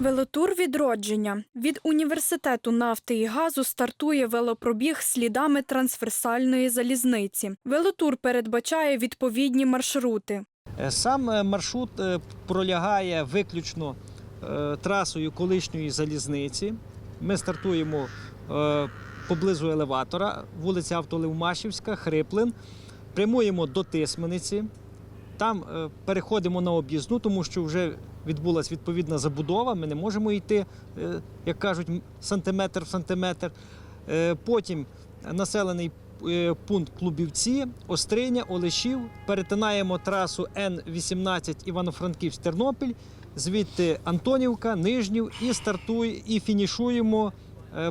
Велотур відродження від університету нафти і газу стартує велопробіг слідами трансверсальної залізниці. Велотур передбачає відповідні маршрути. Е, Сам е, маршрут е, пролягає виключно трасою колишньої залізниці. Ми стартуємо поблизу елеватора, вулиця Автолевмашівська, Хриплин, прямуємо до Тисмениці. Там переходимо на об'їзну, тому що вже відбулася відповідна забудова. Ми не можемо йти, е, як кажуть, сантиметр в сантиметр. Е, Потім населений е, пункт Клубівці, Остриня, Олешів. Перетинаємо трасу Н-18 Івано-Франківськ-Тернопіль, звідти Антонівка, Нижнів і стартує, і фінішуємо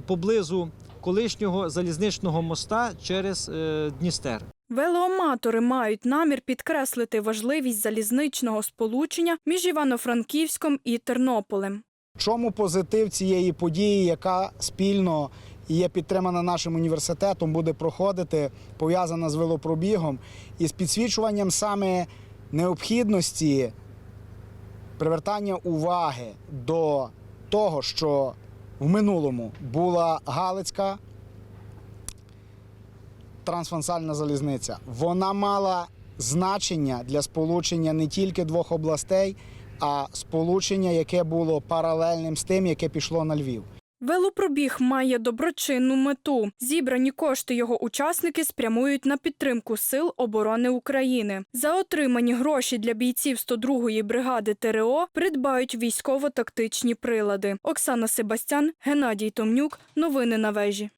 поблизу колишнього залізничного моста через Дністер. Велоаматори мають намір підкреслити важливість залізничного сполучення між Івано-Франківськом і Тернополем. Чому позитив цієї події, яка спільно є підтримана нашим університетом, буде проходити, пов'язана з велопробігом і з підсвічуванням саме необхідності привертання уваги до того, що в минулому була Галицька трансфансальна залізниця. Вона мала значення для сполучення не тільки двох областей, а сполучення, яке було паралельним з тим, яке пішло на Львів. Велопробіг має доброчинну мету. Зібрані кошти його учасники спрямують на підтримку сил оборони України. За отримані гроші для бійців 102-ї бригади ТРО придбають військово-тактичні прилади. Оксана Себастян, Геннадій Томнюк. Новини на вежі.